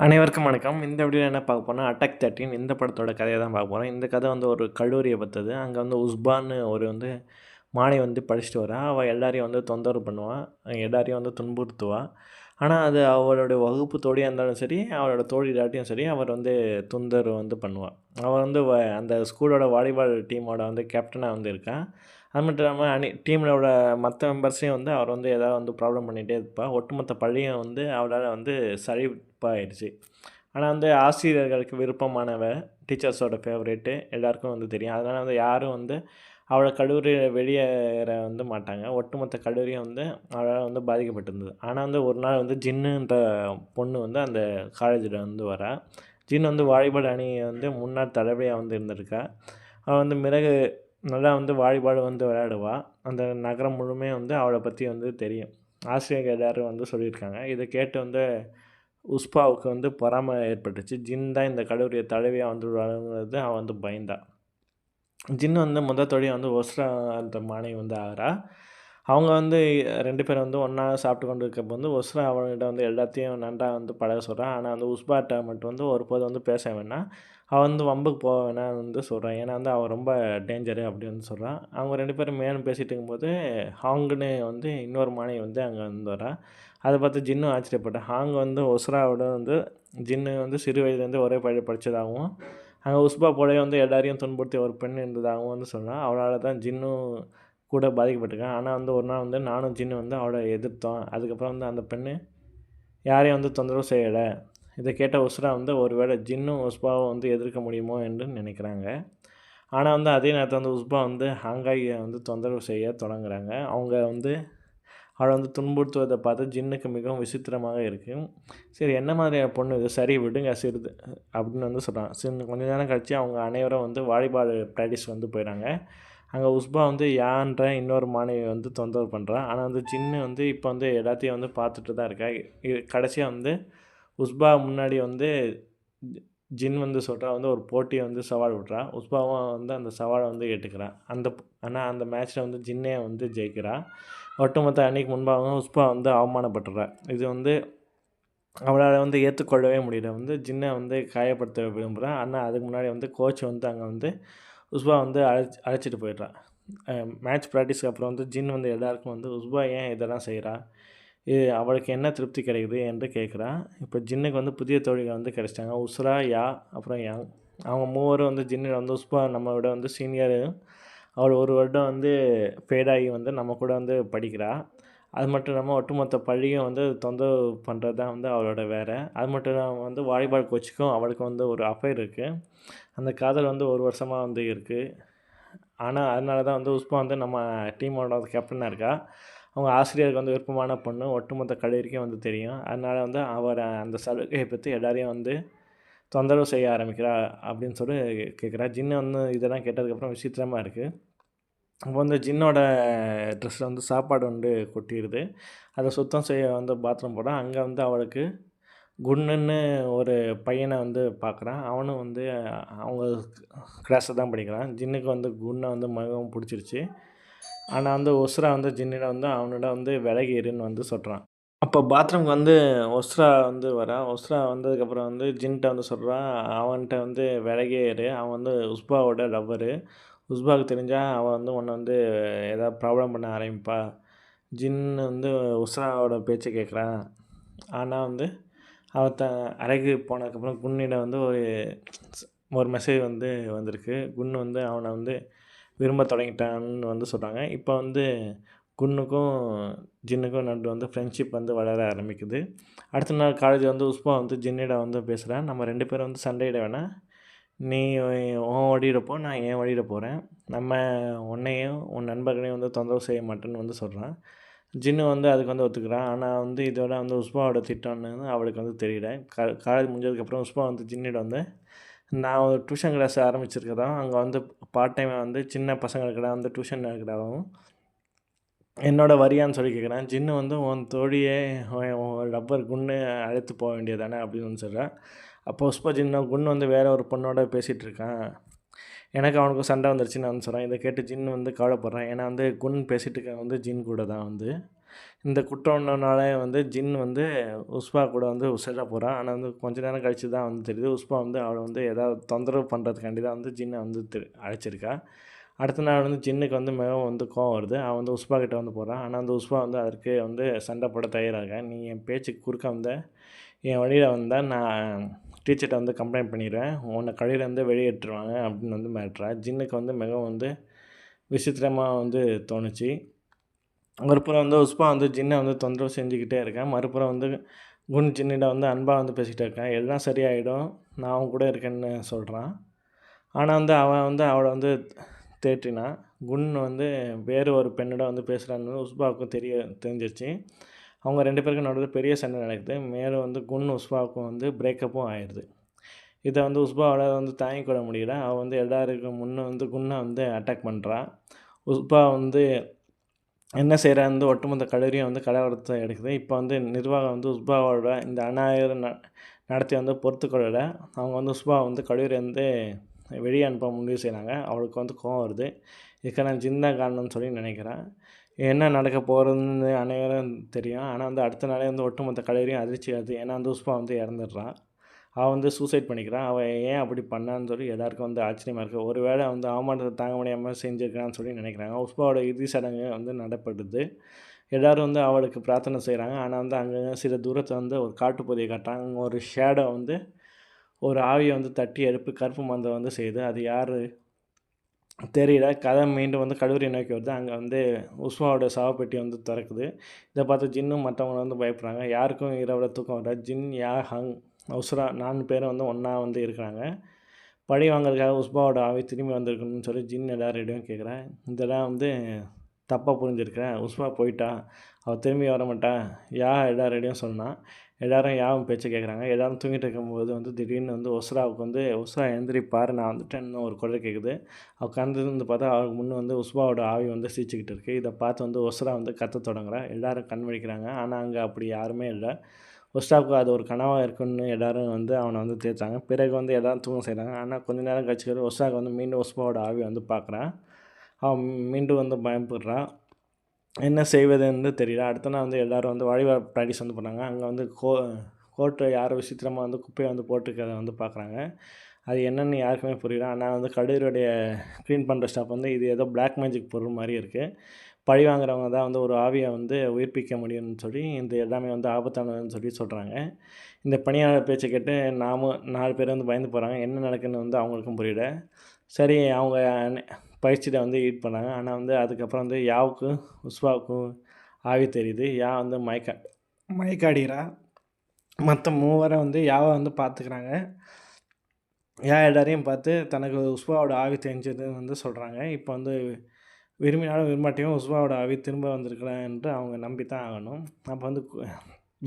அனைவருக்கும் வணக்கம். இந்த வீடியோவில் என்ன பார்க்க போனால் அட்டாக் தேர்ட்டின் இந்த படத்தோட கதையை தான் பார்க்க போகிறோம் இந்த கதை வந்து ஒரு கல்லூரியை பற்றியது அங்கே வந்து உஸ்பான்னு ஒரு வந்து மாணவி வந்து படிச்சுட்டு வரா. அவள் எல்லாரையும் வந்து தொந்தரவு பண்ணுவாள் எல்லாரையும் வந்து துன்புறுத்துவாள் ஆனால் அது அவளுடைய வகுப்பு தோழியாக இருந்தாலும் சரி அவளோட தோழி இல்லாட்டியும் சரி அவர் வந்து தொந்தரவு வந்து பண்ணுவாள் அவள் வந்து வ- அந்த ஸ்கூலோட வாலிபால் டீமோட வந்து கேப்டனாக வந்து இருக்காள் அது மட்டும் இல்லாமல் அணி டீமோட மற்ற மெம்பர்ஸையும் வந்து அவர் வந்து ஏதாவது வந்து ப்ராப்ளம் பண்ணிகிட்டே இருப்பாள் ஒட்டுமொத்த பள்ளியும் வந்து அவளால் வந்து சரிப்பாயிடுச்சு ஆனால் வந்து ஆசிரியர்களுக்கு விருப்பமானவர் டீச்சர்ஸோட ஃபேவரேட்டு எல்லாருக்கும் வந்து தெரியும். அதனால் வந்து யாரும் வந்து அவளை கல்லூரியில் வெளியேற வந்து மாட்டாங்க. ஒட்டுமொத்த கல்லூரியும் வந்து அவளால் வந்து பாதிக்கப்பட்டிருந்தது. ஆனால் வந்து ஒரு நாள் வந்து ஜின்னுன்ற பொண்ணு வந்து அந்த காலேஜில் வந்து வரா. ஜின் வந்து வாலிபால் அணியை வந்து முன்னாள் தலைமையாக வந்து இருந்திருக்கா. அவள் வந்து மிளகு நல்லா வந்து வாலிபால் வந்து விளையாடுவாள் அந்த நகரம் முழுமே வந்து அவளை பற்றி வந்து தெரியும். ஆசிரியர்கள் எல்லாரும் வந்து சொல்லியிருக்காங்க. இதை கேட்டு வந்து உஸ்பாவுக்கு வந்து பொறாமை ஏற்பட்டுச்சு. ஜின் தான் இந்த கல்லூரியை தலைவியாக வந்துடுவாங்கிறது அவன் வந்து பயந்தா. ஜின் வந்து முத தொழில் வந்து ஒஸ்ரா அந்த மாணவி வந்து ஆகிறா. அவங்க வந்து ரெண்டு பேரும் வந்து ஒன்றா சாப்பிட்டு கொண்டு இருக்கப்போ வந்து ஒஸ்ரா அவங்ககிட்ட வந்து எல்லாத்தையும் நன்றாக வந்து பழக சொல்கிறான் ஆனால் வந்து உஸ்பாட்ட மட்டும் வந்து ஒருபோது வந்து பேச வேணாம். அவன் வந்து வம்புக்கு போக வேணாம் வந்து சொல்கிறான் ஏன்னா வந்து அவன் ரொம்ப டேஞ்சரு அப்படி வந்து சொல்கிறான் அவங்க ரெண்டு பேரும் மேலும் பேசிகிட்டு இருக்கும்போது ஹாங்குன்னு வந்து இன்னொரு மாணவி வந்து அங்கே வந்து வரா அதை பார்த்து ஜின்னும் ஆச்சரியப்பட்டேன் ஹாங் வந்து ஒஸ்ராவோட வந்து ஜின்னு வந்து சிறு வயதுலேருந்து ஒரே பழைய படித்ததாகவும் அங்கே உஸ்பா போலவே வந்து எல்லாரையும் துன்புறுத்தி ஒரு பெண் இருந்ததாகவும் வந்து சொன்னான் அவளால் தான் ஜின்னும் கூட பாதிக்கப்பட்டிருக்கான். ஆனால் வந்து ஒரு நாள் வந்து நானும் ஜின்னு வந்து அவளை எதிர்த்தோம். அதுக்கப்புறம் வந்து அந்த பெண்ணு யாரையும் வந்து தொந்தரவு செய்யலை. இதை கேட்ட உஸ்ரா வந்து ஒருவேளை ஜின்னும் உஸ்பாவும் வந்து எதிர்க்க முடியுமோ என்று நினைக்கிறாங்க. ஆனால் வந்து அதே நேரத்தில் வந்து உஸ்பா வந்து ஹாங்காயை வந்து தொந்தரவு செய்ய தொடங்குறாங்க. அவங்க வந்து அவளை வந்து துன்புறுத்துவதை பார்த்து ஜின்னுக்கு மிகவும் விசித்திரமாக இருக்குது சரி என்ன மாதிரியான பொண்ணு இது? சரி விடுங்க சிறிது அப்படின்னு வந்து சொல்கிறான் சிறு கொஞ்ச நேரம் கழித்து அவங்க அனைவரும் வந்து வாலிபால் ப்ராக்டிஸ் வந்து போயிடறாங்க அங்கே உஸ்பா வந்து யான்ற இன்னொரு மாணவி வந்து தொந்தரவு பண்ணுறான் ஆனால் வந்து ஜின்னு வந்து இப்போ வந்து எல்லாத்தையும் வந்து பார்த்துட்டு தான் இருக்கா கடைசியாக வந்து உஸ்பா முன்னாடி வந்து ஜின் வந்து சொல்கிறா வந்து ஒரு போட்டியை வந்து சவால் விட்றா. உஸ்பாவும் வந்து அந்த சவாலை வந்து ஏற்றுக்கிறான் அந்த ஆனால் அந்த மேட்ச்சில் வந்து ஜின்னே வந்து ஜெயிக்கிறா. ஒட்டுமொத்த அன்னைக்கு முன்பாகவும் உஸ்பா வந்து அவமானப்பட்டுறா. இது வந்து அவளால் வந்து ஏற்றுக்கொள்ளவே முடியல. வந்து ஜின்னை வந்து காயப்படுத்த விரும்புகிறான் ஆனால் அதுக்கு முன்னாடி வந்து கோச் வந்து அங்கே வந்து உஸ்பா வந்து அழைச்சி அழைச்சிட்டு போயிடுறான் மேட்ச் ப்ராக்டிஸ்க்கு அப்புறம் வந்து ஜின் வந்து எல்லாருக்கும் வந்து உஸ்பா ஏன் இதெல்லாம் செய்கிறா அவளுக்கு என்ன திருப்தி கிடைக்குது என்று கேட்குறா. இப்போ ஜின்னுக்கு வந்து புதிய தோழிகள் வந்து கிடைச்சிட்டாங்க. உஸ்ரா யா அப்புறம் யாங். அவங்க மூவரும் வந்து ஜின்னு வந்து உஸ்பா நம்மளோட வந்து சீனியர் அவள் ஒரு வருடம் வந்து ஃபேடாகி வந்து நம்ம கூட வந்து படிக்கிறாள் அது மட்டும் இல்லாமல் ஒட்டுமொத்த பள்ளியும் வந்து தொந்தரவு பண்ணுறது தான் வந்து அவளோட வேலை அது மட்டும் இல்லாமல் வந்து வாலிபால் கோச்சுக்கும் அவளுக்கு வந்து ஒரு அஃபைர் இருக்குது அந்த காதல் வந்து ஒரு வருஷமாக வந்து இருக்குது ஆனால் அதனால தான் வந்து உஸ்மா வந்து நம்ம டீமோட கேப்டனாக இருக்கா. அவங்க ஆசிரியருக்கு வந்து விருப்பமான பொண்ணு ஒட்டுமொத்த கல்லூரிக்கும் வந்து தெரியும். அதனால் வந்து அவர் அந்த சலுகையை பற்றி எல்லாரையும் வந்து தொந்தரவு செய்ய ஆரம்பிக்கிறா அப்படின்னு சொல்லி கேட்குறா ஜின்னு வந்து இதெல்லாம் கேட்டதுக்கப்புறம் விசித்திரமாக இருக்குது அப்போ வந்து ஜின்னோட ட்ரெஸ்ஸில் வந்து சாப்பாடு வந்து கொட்டிடுது. அதை சுத்தம் செய்ய வந்து பாத்ரூம் போனால் அங்கே வந்து அவளுக்கு குண்ணுன்னு ஒரு பையனை வந்து பார்க்குறான் அவனும் வந்து அவங்க கிளாஸில் தான் படிக்கிறான். ஜின்னுக்கு வந்து குன்னை வந்து மிகவும் பிடிச்சிருச்சு. ஆனால் வந்து ஒஸ்ரா வந்து ஜின்னிட வந்து அவனோட வந்து விலகி இருன்னு வந்து சொல்கிறான் அப்போ பாத்ரூம்க்கு வந்து ஒஸ்ரா வந்து வரா. ஒஸ்ரா வந்ததுக்கப்புறம் வந்து ஜின்கிட்ட வந்து சொல்கிறான் அவன்கிட்ட வந்து விலகேறு. அவன் வந்து உஸ்பாவோட லவ்வரு உஸ்பாவுக்கு தெரிஞ்சால் அவன் வந்து உன்னை வந்து ஏதாவது ப்ராப்ளம் பண்ண ஆரம்பிப்பா. ஜின் வந்து உஸ்ராவோட பேச்சை கேட்குறான் ஆனால் வந்து அவன் த அறைக்கு போனதுக்கப்புறம் குன்னிடம் வந்து ஒரு ஒரு மெசேஜ் வந்து வந்திருக்கு. குன்னு வந்து அவனை வந்து விரும்ப தொடங்கிட்டான்னு வந்து சொல்கிறாங்க இப்போ வந்து குன்னுக்கும் ஜின்னுக்கும் நடுவில் வந்து ஃப்ரெண்ட்ஷிப் வந்து வளர ஆரம்பிக்குது. அடுத்த நாள் காலேஜ் வந்து உஸ்மா வந்து ஜின்னிடம் வந்து பேசுகிறேன் நம்ம ரெண்டு பேரும் வந்து சண்டையிட வேணாம். நீ உன் வழியில் போ நான் என் வழியிட போகிறேன் நம்ம உன்னையும் உன் நண்பர்களையும் வந்து தொந்தரவு செய்ய மாட்டேன்னு வந்து சொல்கிறான் ஜின்னு வந்து அதுக்கு வந்து ஒத்துக்கிறான். ஆனால் வந்து இதோட வந்து உஸ்மாவோட திட்டம்னு அவளுக்கு வந்து தெரியல. கா காலேஜ் முடிஞ்சதுக்கப்புறம் உஸ்மா வந்து ஜின்னிட வந்து நான் ஒரு டியூஷன் கிளாஸ் ஆரம்பிச்சிருக்கதான். அங்கே வந்து பார்ட் டைம் வந்து சின்ன பசங்களுக்கெல்லாம் வந்து டியூஷன் எடுக்கிறதாகவும் என்னோடய வரியான்னு சொல்லி கேட்குறேன் ஜின்னு வந்து உன் தோழியே ரப்பர் குன்னு அழைத்து போக வேண்டியதானே? அப்படின்னு வந்து சொல்கிறேன் அப்போ உஸ்பா ஜின்னு குன் வந்து வேறு ஒரு பொண்ணோட பேசிகிட்டு இருக்கான். எனக்கு அவனுக்கும் சண்டை வந்துருச்சுன்னு நான் சொல்கிறேன் இதை கேட்டு ஜின் வந்து கவலைப்படுறேன். ஏன்னா வந்து குன் பேசிகிட்டு இருக்க வந்து ஜின் கூட தான் வந்து. இந்த குற்றம்னால வந்து ஜின் வந்து உஸ்பா கூட வந்து உசைரா போகிறான் ஆனால் வந்து கொஞ்ச நேரம் கழித்து தான் வந்து தெரியுது. உஸ்பா வந்து அவளை வந்து ஏதாவது தொந்தரவு பண்ணுறதுக்காண்டி தான் வந்து ஜின்னை வந்து தெ- அழைச்சிருக்கா. அடுத்த நாள் வந்து ஜின்னுக்கு வந்து மிகவும் வந்து கோவம் வருது. அவன் வந்து உஸ்பா கிட்டே வந்து போகிறான் ஆனால் அந்த உஸ்பா வந்து அதற்கு வந்து சண்டை போட தயாராக. நீ என் பேச்சுக்கு குறுக்க வந்த என் வழியில் வந்தால் நான் டீச்சர்கிட்ட வந்து கம்ப்ளைண்ட் பண்ணிடுவேன். உன்னை கடையிலேருந்து வெளியேற்றுவாங்க அப்படின்னு வந்து மிரட்டுறா. ஜின்னுக்கு வந்து மிகவும் வந்து விசித்திரமாக வந்து தோணுச்சு. மறுபுறம் வந்து உஸ்பா வந்து ஜின்னை வந்து தொந்தரவு செஞ்சுக்கிட்டே இருக்கேன். மறுபுறம் வந்து குன் ஜின்னிட வந்து அன்பாக வந்து பேசிகிட்டே இருக்கேன். எல்லாம் சரியாயிடும். நான் அவன் கூட இருக்கேன்னு சொல்கிறான் ஆனால் வந்து அவன் வந்து அவளை வந்து தேற்றினான். குன் வந்து வேறு ஒரு பெண்ணோட வந்து பேசுகிறான்னு உஸ்பாவுக்கும் தெரிய தெரிஞ்சிருச்சு. அவங்க ரெண்டு பேருக்கும் நடுவில் பெரிய சண்டை நடக்குது. மேலும் வந்து குன் உஸ்பாவுக்கும் வந்து பிரேக்கப்பும் ஆயிடுது இதை வந்து உஸ்பாவால் வந்து தாங்கிக் கொள்ள முடியல. அவள் வந்து எல்லாருக்கும் முன்னே வந்து குன்னை வந்து அட்டாக் பண்ணுறான் உஸ்பா வந்து என்ன செய்கிறா வந்து ஒட்டுமொத்த கல்லூரியும் வந்து கலவரத்தை எடுக்குது. இப்போ வந்து நிர்வாகம் வந்து உஸ்பாவோட இந்த அநாயகர் ந நடத்தி வந்து பொறுத்துக்கொள்ளலை அவங்க வந்து உஸ்பா வந்து கல்லூரி வந்து வெளியே அனுப்ப முடிவு செய்கிறாங்க அவளுக்கு வந்து கோவம் வருது. இதுக்கு நான் ஜிந்தா காரணம்னு சொல்லி நினைக்கிறேன். என்ன நடக்க போகிறதுன்னு அனைவரும் தெரியும். ஆனால் வந்து அடுத்த நாளே வந்து ஒட்டுமொத்த கல்லூரியும் அதிர்ச்சி ஆகுது. ஏன்னா வந்து உஸ்பா வந்து இறந்துடுறான். அவள் வந்து சூசைட் பண்ணிக்கிறான். அவள் ஏன் அப்படி பண்ணான்னு சொல்லி எல்லாருக்கும் வந்து ஆச்சரியமாக இருக்குது ஒருவேளை வந்து அவமானத்தை தாங்க முடியாமல் செஞ்சுருக்கான்னு சொல்லி நினைக்கிறாங்க. உஸ்பாவோட இறுதி சடங்கு வந்து நடப்படுது. எல்லோரும் வந்து அவளுக்கு பிரார்த்தனை செய்கிறாங்க ஆனால் வந்து அங்கே சில தூரத்தை வந்து ஒரு காட்டுப்பகுதியை காட்டுறாங்க. அங்கே ஒரு ஷேடோ வந்து ஒரு ஆவியை வந்து தட்டி எடுப்பு கருப்பு மந்தை வந்து செய்யுது. அது யார் தெரியல. கதை மீண்டும் வந்து கல்லூரி நோக்கி வருது. அங்கே வந்து உஸ்மாவோட சாவப்பெட்டி வந்து திறக்குது. இதை பார்த்து ஜின்னும் மற்றவங்க வந்து பயப்படுறாங்க. யாருக்கும் இரவில் தூக்கம் வர ஜின் யா ஹங் உஸ்ரா நாலு பேரும் வந்து ஒன்றா வந்து இருக்கிறாங்க. பழி வாங்குறதுக்காக உஸ்பாவோட ஆவி திரும்பி வந்திருக்கணும்னு சொல்லி ஜின் எல்லாரிடையும் கேட்குறேன் இடம் வந்து தப்பாக புரிஞ்சிருக்கிறேன். உஸ்மா போயிட்டா அவள் திரும்பி வர மாட்டா. யா எல்லாரிடையும் சொன்னான் எல்லாரும் யாவும் பேச்சு கேட்குறாங்க எல்லாரும் தூங்கிட்டு இருக்கும்போது வந்து திடீர்னு வந்து ஒஸ்ராவுக்கு வந்து ஒஸ்ரா எழுந்திரிப்பார் நான் வந்துட்டேன்னு ஒரு குரல் கேட்குது அவள் கந்திருந்து பார்த்தா அவளுக்கு முன்னே வந்து உஸ்பாவோட ஆவி வந்து சிரிச்சுக்கிட்டு இருக்கு. இதை பார்த்து வந்து ஒஸ்ரா வந்து கத்த தொடங்குறா. எல்லோரும் கண் விழிக்கிறாங்க ஆனால் அங்கே அப்படி யாருமே இல்லை. ஒஸ்டாவுக்கு அது ஒரு கனவாக இருக்குன்னு எல்லாரும் வந்து அவனை வந்து தேய்ச்சாங்க. பிறகு வந்து எல்லாரும் தூங்க செய்கிறாங்க ஆனால் கொஞ்ச நேரம் கழிச்சு ஒஸ்டாவுக்கு வந்து மீண்டும் ஒஸ்பாவோட ஆவி வந்து பார்க்குறான் அவன் மீண்டும் வந்து பயப்படுறான். என்ன செய்வதுன்னு தெரியல. அடுத்த நாள் வந்து எல்லோரும் வந்து வழிபாடு ப்ராக்டிஸ் வந்து பண்ணாங்க. அங்கே வந்து கோ கோட்டை யார் விசித்திரமாக வந்து குப்பையை வந்து போட்டுக்கிறத வந்து பார்க்குறாங்க அது என்னென்னு யாருக்குமே புரியல. ஆனால் வந்து கல்லூரியோடைய க்ளீன் பண்ணுற ஸ்டாஃப் வந்து இது ஏதோ பிளாக் மேஜிக் பொருள் மாதிரி இருக்குது பழி வாங்குறவங்க தான் வந்து ஒரு ஆவியை வந்து உயிர்ப்பிக்க முடியும்னு சொல்லி இந்த எல்லாமே வந்து ஆபத்தானதுன்னு சொல்லி சொல்கிறாங்க இந்த பணியாளர் பேச்சை கேட்டு நாமும் நாலு பேர் வந்து பயந்து போகிறாங்க என்ன நடக்குன்னு வந்து அவங்களுக்கும் புரியல. சரி அவங்க பயிற்சியில் வந்து ஈட் பண்ணாங்க. ஆனால் வந்து அதுக்கப்புறம் வந்து யாவுக்கும் உஸ்வாவுக்கும் ஆவி தெரியுது. யா வந்து மயக்க மயக்காடிகிறா மற்ற மூவரை வந்து யாவை வந்து பார்த்துக்கிறாங்க யா எல்லாரையும் பார்த்து தனக்கு உஸ்வாவோட ஆவி தெரிஞ்சதுன்னு வந்து சொல்கிறாங்க இப்போ வந்து விரும்பினாலும் விரும்பாட்டியும் உஸ்வாவோட அவி திரும்ப வந்திருக்கிறேன் என்று அவங்க நம்பி தான் ஆகணும். அப்போ வந்து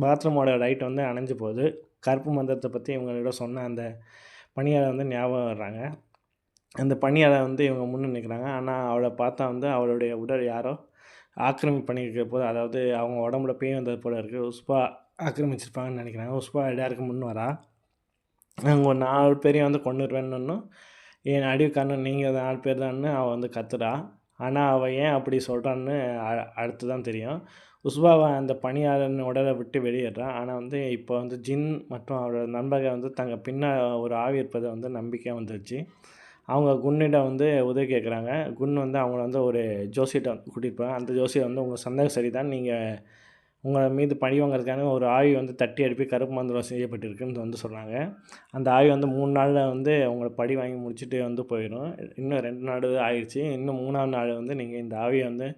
பாத்ரூமோட லைட் வந்து அணைஞ்சு போகுது. கருப்பு மந்திரத்தை பற்றி இவங்களோட சொன்ன அந்த பணியாளர் வந்து ஞாபகம் வர்றாங்க. அந்த பணியாளர் வந்து இவங்க முன்னே நிற்கிறாங்க ஆனால் அவளை பார்த்தா வந்து அவளுடைய உடல் யாரோ ஆக்கிரமிப்பு பண்ணியிருக்க போது அதாவது அவங்க உடம்புல பேய் வந்தது போல் இருக்குது உஸ்பா ஆக்கிரமிச்சிருப்பாங்கன்னு நினைக்கிறாங்க. உஸ்பா எல்லாருக்கும் முன் வரா. அவங்க ஒரு நாலு பேரையும் வந்து கொண்டு வருவேன்னு என் காரணம் நீங்கள் நாலு பேர் தான்னு அவள் வந்து கத்துறா. ஆனால் அவள் ஏன் அப்படி சொல்கிறான்னு அடுத்து தான் தெரியும். உஸ்பாவை அந்த பணியாளன் உடலை விட்டு வெளியேறான். ஆனால் வந்து இப்போ வந்து ஜின் மற்றும் அவரோட நண்பர்கள் வந்து தங்க பின்ன ஒரு ஆவி இருப்பதை வந்து நம்பிக்கை வந்துருச்சு. அவங்க குன்னிடம் வந்து உதவி கேட்குறாங்க குன் வந்து அவங்கள வந்து ஒரு ஜோசியிட்ட கூட்டிகிட்டு போகிறாங்க அந்த ஜோசியர் வந்து உங்கள் சந்தேகம் சரிதான். நீங்கள் உங்கள் மீது பழி வாங்கிறதுக்கான ஒரு ஆவி வந்து தட்டி அடிப்பி கருப்பு மந்திரம் செய்யப்பட்டிருக்குன்னு வந்து சொல்கிறாங்க அந்த ஆவி வந்து மூணு நாளில் வந்து உங்களை பழி வாங்கி முடிச்சுட்டு வந்து போயிடும். இன்னும் ரெண்டு நாள் ஆயிடுச்சு. இன்னும் மூணாவது நாள் வந்து நீங்கள் இந்த ஆவியை வந்து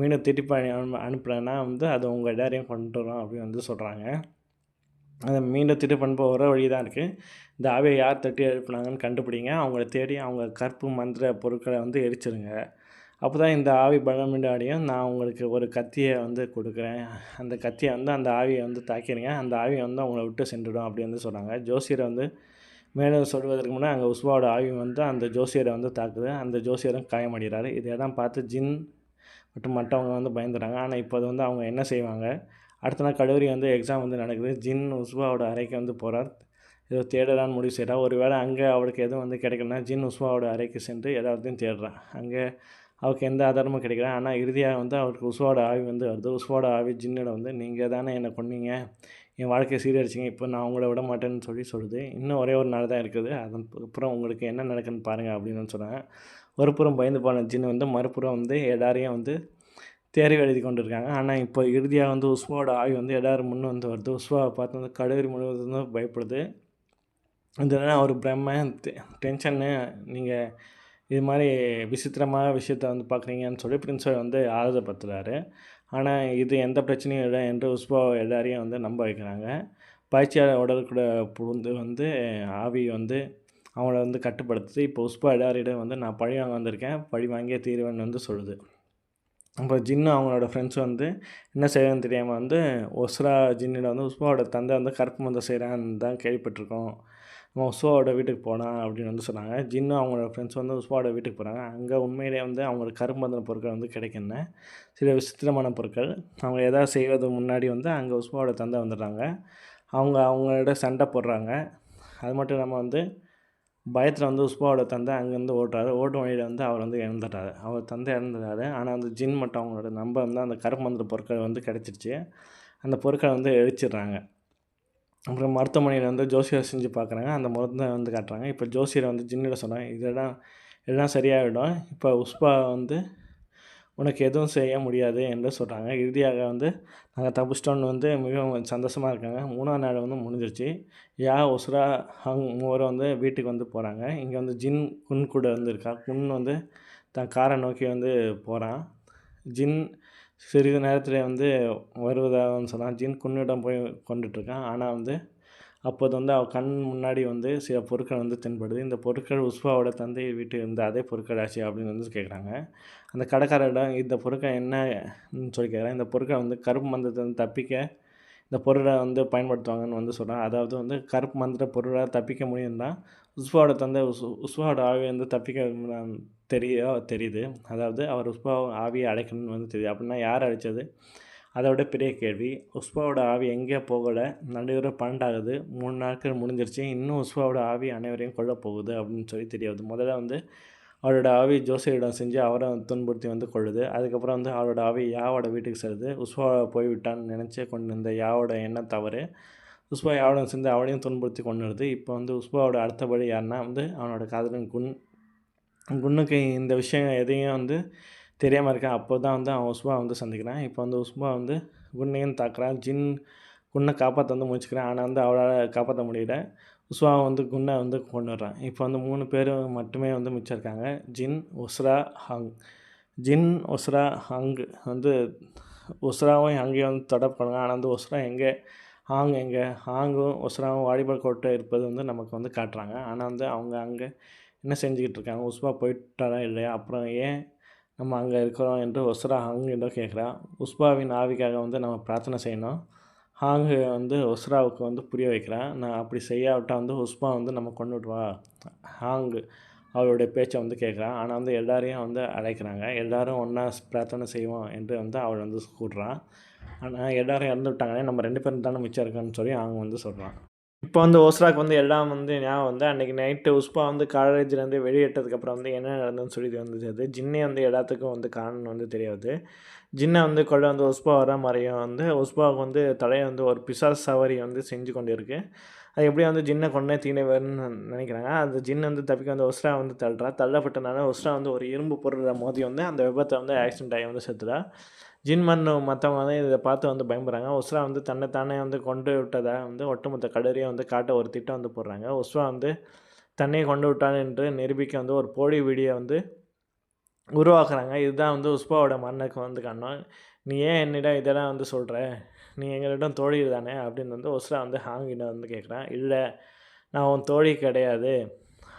மீண்டும் திருப்பி அனு அனுப்புகிறேன்னா வந்து அது உங்கள் எல்லாரையும் கொண்டு வரும் அப்படின்னு வந்து சொல்கிறாங்க அதை மீண்டும் திருப்பி அனுப்ப ஒரே வழி தான் இருக்குது இந்த ஆவியை யார் தட்டி எழுப்புனாங்கன்னு கண்டுபிடிங்க. அவங்கள தேடி அவங்க கற்பு மந்திர பொருட்களை வந்து எரிச்சிருங்க. அப்போ தான் இந்த ஆவி பலமிடாடியும் நான் உங்களுக்கு ஒரு கத்தியை வந்து கொடுக்குறேன். அந்த கத்தியை வந்து அந்த ஆவியை வந்து தாக்கிறீங்க அந்த ஆவியை வந்து அவங்கள விட்டு சென்றுடும் அப்படி வந்து சொன்னாங்க. ஜோசியரை வந்து மேலும் சொல்வதற்கு முன்னே அங்கே உஸ்வாவோட ஆவி வந்து அந்த ஜோசியரை வந்து தாக்குது. அந்த ஜோசியரும் காயமடைகிறாரு. இதெல்லாம் பார்த்து ஜின் மற்றும் மற்றவங்க வந்து பயந்துடுறாங்க. ஆனால் இப்போ அது வந்து அவங்க என்ன செய்வாங்க? அடுத்த நாள் கல்லூரி வந்து எக்ஸாம் வந்து நடக்குது. ஜின் உஸ்வாவோட அறைக்கு வந்து போகிறார் ஏதோ தேடலான்னு முடிவு செய்கிறார் ஒரு வேளை அங்கே அவளுக்கு எதுவும் வந்து கிடைக்கலனா ஜின் உஸ்வாவோட அறைக்கு சென்று எல்லாத்தையும் தேடுறான். அங்கே அவருக்கு எந்த ஆதாரமும் கிடைக்கல. ஆனால் இறுதியாக வந்து அவருக்கு உசுவோட ஆவி வந்து வருது. உஸ்வாவோட ஆவி ஜின்னோட வந்து நீங்கள் தானே என்னை கொன்னீங்க? என் வாழ்க்கையை சீரடிச்சிங்க இப்போ நான் உங்களை விட மாட்டேன்னு சொல்லி சொல்லுது. இன்னும் ஒரே ஒரு நாள் தான் இருக்குது. அதன் அப்புறம் உங்களுக்கு என்ன நடக்குன்னு பாருங்கள் அப்படின்னு சொன்னாங்க ஒரு புறம் பயந்து போன ஜின்னு வந்து மறுபுறம் வந்து எல்லாரையும் வந்து தேர்வு எழுதி கொண்டு இருக்காங்க ஆனால் இப்போ இறுதியாக வந்து உஸ்மாவோட ஆவி வந்து எல்லாரும் முன் வந்து வருது. உஸ்மாவை பார்த்து வந்து கடுகு முழுவதும் பயப்படுது. இதெல்லாம் ஒரு பிரம்ம டென்ஷன்னு நீங்கள் இது மாதிரி விசித்திரமான விஷயத்த வந்து பார்க்குறீங்கன்னு சொல்லி பிரின்ஸை வந்து ஆறுதப்படுத்துகிறாரு ஆனால் இது எந்த பிரச்சனையும் இல்லை என்று உஸ்பா எல்லாரையும் வந்து நம்ப வைக்கிறாங்க. பயிற்சியாளர் உடல் கூட புகுந்து வந்து ஆவி வந்து அவங்கள வந்து கட்டுப்படுத்துது. இப்போ உஸ்பா எல்லாரிடம் வந்து நான் பழி வாங்க வந்திருக்கேன். பழி வாங்கியே தீர்வன் வந்து சொல்லுது. அப்போ ஜின்னு அவங்களோட ஃப்ரெண்ட்ஸ் வந்து என்ன செய்யணும்னு தெரியாமல் வந்து ஒஸ்ரா ஜின்னில் வந்து உஸ்பாவோட தந்தை வந்து கருப்பு மந்தம் செய்கிறான்னு தான் கேள்விப்பட்டிருக்கோம். நம்ம உஸ்வாவோட வீட்டுக்கு போனான் அப்படின்னு வந்து சொன்னாங்க. ஜின்னு அவங்களோட ஃப்ரெண்ட்ஸ் வந்து உஸ்வாவோட வீட்டுக்கு போகிறாங்க அங்கே உண்மையிலே வந்து அவங்களோட கரும்பந்தன பொருட்கள் வந்து கிடைக்குன்னு சில விசித்திரமான பொருட்கள். அவங்க எதாவது செய்வது முன்னாடி வந்து அங்கே உஸ்வாவோட தந்தை வந்துடுறாங்க. அவங்க அவங்களோட சண்டை போடுறாங்க. அது மட்டும் இல்லாமல் வந்து பயத்தில் வந்து உஸ்பாவோட தந்தை அங்கேருந்து ஓட்டுறாரு ஓட்டு வழியில் வந்து அவர் வந்து இறந்துட்டாரு. அவர் தந்தை இறந்துட்டாரு. ஆனால் அந்த ஜின் மட்டும் அவங்களோட நம்ப வந்து அந்த கருப்பு மந்திர பொருட்கள் வந்து கிடச்சிருச்சு. அந்த பொருட்களை வந்து எரிச்சிடுறாங்க. அப்புறம் மருத்துவமனையில் வந்து ஜோசியர் செஞ்சு பார்க்குறாங்க அந்த மருந்து வந்து காட்டுறாங்க. இப்போ ஜோசியரை வந்து ஜின்னிட சொன்னாங்க இதெல்லாம் இதெல்லாம் சரியாகிடும் இப்போ உஸ்பா வந்து உனக்கு எதுவும் செய்ய முடியாது என்று சொல்கிறாங்க இறுதியாக வந்து நாங்கள் தப்பிச்சிட்டோன்னு வந்து மிகவும் சந்தோஷமாக இருக்காங்க. மூணாவது நாள் வந்து முடிஞ்சிருச்சு. யா ஒஸ்ரா ஹங் மூவரும் வந்து வீட்டுக்கு வந்து போகிறாங்க இங்கே வந்து ஜின் குன் கூட வந்து இருக்கா. குன் வந்து தன் காரை நோக்கி வந்து போகிறான் ஜின் சிறிது நேரத்தில் வந்து வருவதாக சொன்னான். ஜின் குன்னிடம் போய் கொண்டுட்ருக்கான் ஆனால் வந்து அப்போது வந்து அவள் கண் முன்னாடி வந்து சில பொருட்கள் வந்து தென்படுது. இந்த பொருட்கள் உஸ்பாவோட தந்தை வீட்டு இருந்த அதே பொருட்கள் ஆச்சு அப்படின்னு வந்து கேட்குறாங்க அந்த கடைக்காரரிடம் இந்த பொருட்கள் என்னன்னு சொல்லி கேட்குறேன் இந்த பொருட்கள் வந்து கருப்பு மந்தத்தை வந்து தப்பிக்க இந்த பொருளை வந்து பயன்படுத்துவாங்கன்னு வந்து சொல்கிறான் அதாவது வந்து கருப்பு மந்திர பொருளாக தப்பிக்க முடியும்னா உஸ்பாவோட தந்தை உஸ் உஸ்பாவோட ஆவி வந்து தப்பிக்க தெரிய தெரியுது. அதாவது அவர் உஸ்பா ஆவியை அடைக்கணும்னு வந்து தெரியுது. அப்படின்னா யார் அழைச்சது அதோட பெரிய கேள்வி. உஸ்பாவோட ஆவி எங்கே போகலை? நடுவில் பன்னெண்டாகுது. மூணு நாட்கள் முடிஞ்சிருச்சு. இன்னும் உஸ்பாவோட ஆவி அனைவரையும் கொல்ல போகுது அப்படின்னு சொல்லி தெரியாது. முதல்ல வந்து அவரோட ஆவி ஜோசியரிடம் செஞ்சு அவரை துன்புறுத்தி வந்து கொள்ளுது. அதுக்கப்புறம் வந்து அவளோட ஆவி யாவோட வீட்டுக்கு சேருது உஸ்வா போய்விட்டான்னு நினச்சி கொண்டு இருந்த யாவோட எண்ணம் தவறு. உஸ்பா யாவோட சேர்ந்து அவளையும் துன்புறுத்தி கொண்டு வருது இப்போ வந்து உஸ்வாவோட அடுத்தபடி யாருன்னா வந்து அவனோட காதலன் குன். குன்னுக்கு இந்த விஷயம் எதையும் வந்து தெரியாமல் இருக்கான். அப்போ தான் வந்து அவன் உஸ்பா வந்து சந்திக்கிறான். இப்போ வந்து உஸ்பா வந்து குன்னையும் தாக்குறான். ஜின் குன்னை காப்பாற்ற வந்து முடிச்சுக்கிறான் ஆனால் வந்து அவளால் காப்பாற்ற முடியல. உஸ்வா வந்து குன்னை வந்து கொண்டு வர்றான் இப்போ வந்து மூணு பேர் மட்டுமே வந்து மிச்சம் இருக்காங்க ஜின் உஸ்ரா ஹங். ஜின் உஸ்ரா ஹங் வந்து உஸ்ராவும் அங்கேயும் வந்து தொடர்பு பண்ணுங்க ஆனால் வந்து உஸ்ரா எங்கே? ஹாங் எங்கே? ஹாங்கும் உஸ்ராவும் வாலிபால் கோட்டை இருப்பது வந்து நமக்கு வந்து காட்டுறாங்க. ஆனால் வந்து அவங்க அங்கே என்ன செஞ்சுக்கிட்டு இருக்காங்க? உஸ்பா போயிட்டாரா இல்லையா? அப்புறம் ஏன் நம்ம அங்கே இருக்கிறோம் என்று ஒஸ்ரா ஹங் என்று கேட்குறான் உஸ்பாவின் ஆவிக்காக வந்து நம்ம பிரார்த்தனை செய்யணும். ஹாங்கு வந்து ஒஸ்ராவுக்கு வந்து புரிய வைக்கிறான். நான் அப்படி செய்யாவிட்டால் வந்து உஸ்மா வந்து நம்ம கொண்டு விடுவா ஹாங்கு அவளுடைய பேச்சை வந்து கேட்குறான். ஆனால் வந்து எல்லாரையும் வந்து அழைக்கிறாங்க. எல்லோரும் ஒன்றா பிரார்த்தனை செய்வோம் என்று வந்து அவள் வந்து கூடுறான் ஆனால் எல்லோரும் இறந்து விட்டாங்களே நம்ம ரெண்டு பேரும் தானே மிச்சம் இருக்கான்னு சொல்லி அவங்க வந்து சொல்கிறான் இப்போ வந்து ஓஸ்ராக் வந்து எல்லாம் வந்து ஞாபகம் வந்து அன்றைக்கி நைட்டு உஸ்பா வந்து காலேஜ்லேருந்து வெளியேற்றதுக்கப்புறம் வந்து என்ன நடந்ததுன்னு சொல்லி வந்து அது ஜின்னே வந்து எல்லாத்துக்கும் வந்து காரணம் வந்து தெரியாது. ஜின்னை வந்து கொள்ள வந்து உஸ்பா வர மாதிரியும் வந்து உஸ்பாவுக்கு வந்து தலையை வந்து ஒரு பிசாஸ் சவாரி வந்து செஞ்சு கொண்டு இருக்குது அது எப்படி வந்து ஜின்னை கொண்டே தீனை வரும்னு நினைக்கிறாங்க. அந்த ஜின்னு வந்து தப்பிக்க வந்து ஒஸ்ரா வந்து தள்ளுறா. தள்ளப்பட்டனால ஒஸ்ரா வந்து ஒரு இரும்பு பொருளை மோதி வந்து அந்த விபத்தை வந்து ஆக்சிடென்ட் ஆகி வந்து ஜின் ஜின்மன் மற்றவங்க வந்து இதை பார்த்து வந்து பயன்படுறாங்க உஸ்ரா வந்து தன்னைத்தானே வந்து கொண்டு விட்டதை? வந்து ஒட்டுமொத்த கடரையும் வந்து காட்ட ஒரு திட்டம் வந்து போடுறாங்க. ஒஸ்ரா வந்து தன்னையை கொண்டு விட்டான் என்று நிரூபிக்க வந்து ஒரு போலி வீடியோ வந்து உருவாக்குறாங்க. இதுதான் வந்து உஸ்பாவோட மண்ணுக்கு வந்து காரணம் நீ ஏன் என்னிடம் இதெல்லாம் வந்து சொல்கிற நீ எங்களிடம் தோழி தானே? அப்படின்னு வந்து உஸ்ரா வந்து ஹாங்கிட்ட வந்து கேட்குறான் இல்லை நான் உன் தோழி கிடையாது.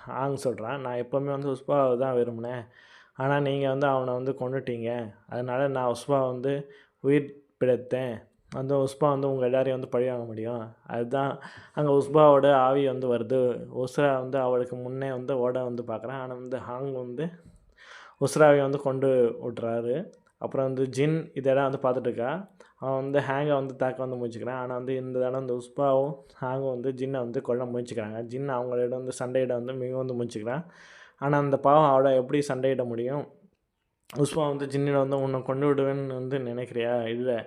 ஹாங் சொல்கிறான் நான் எப்போவுமே வந்து உஸ்பாவை தான் விரும்பினேன். ஆனால் நீங்கள் வந்து அவனை வந்து கொண்டுட்டீங்க அதனால் நான் உஸ்பா வந்து உயிர் பிழைத்தேன். அந்த உஸ்பா வந்து உங்கள் எல்லோரையும் வந்து பழி வாங்க முடியும். அதுதான் அங்கே உஸ்பாவோட ஆவி வந்து வருது. உஸ்ரா வந்து அவளுக்கு முன்னே வந்து ஓட வந்து பார்க்குறான் ஆனால் வந்து ஹாங் வந்து உஸ்ராவை வந்து கொண்டு விட்றாரு அப்புறம் வந்து ஜின் இதெல்லாம் வந்து பார்த்துட்டுருக்கா அவன் வந்து ஹேங்கை வந்து தாக்க வந்து முயற்சிக்கிறான். ஆனால் வந்து இந்த தடவை வந்து உஸ்பாவும் ஹேங்கும் வந்து ஜின்னை வந்து கொல்ல முயற்சிக்கிறாங்க. ஜின் அவங்களிடம் வந்து சண்டையிட வந்து மிகவும் வந்து முயற்சிக்கிறான். ஆனால் அந்த பாவம் அவளை எப்படி சண்டையிட முடியும்? உஸ்மா வந்து ஜின்னில் வந்து உன்னை கொண்டு விடுவேன்னு வந்து நினைக்கிறியா? இல்லை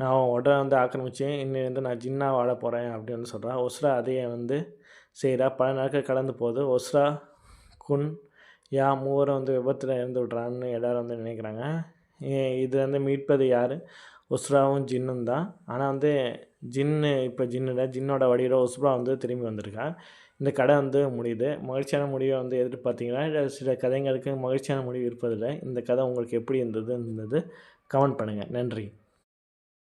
நான் உடனே வந்து ஆக்கிரமிச்சேன். இன்னும் வந்து நான் ஜின்னா வாழ போகிறேன் அப்படின்னு வந்து சொல்கிறான் ஒஸ்ரா அதையே வந்து செய்கிறா பல நாட்கள் கடந்து போகுது. ஒஸ்ரா குன் யா மூவரை வந்து விபத்தில் இறந்து விட்றான்னு எல்லோரும் வந்து நினைக்கிறாங்க. இது வந்து மீட்பது யார்? உஸ்ராவும் ஜின்னும் தான். ஆனால் வந்து ஜின்னு இப்போ ஜின்னில் ஜின்னோட வடிவில் உஸ்ரா வந்து திரும்பி வந்திருக்கா. இந்த கதை வந்து முடியுது. மகிழ்ச்சியான முடிவை வந்து எதிர்பார்த்தீங்கன்னா இல்லை சில கதைங்களுக்கு மகிழ்ச்சியான முடிவு இருப்பதில்லை. இந்த கதை உங்களுக்கு எப்படி இருந்தது கமெண்ட் பண்ணுங்கள் நன்றி.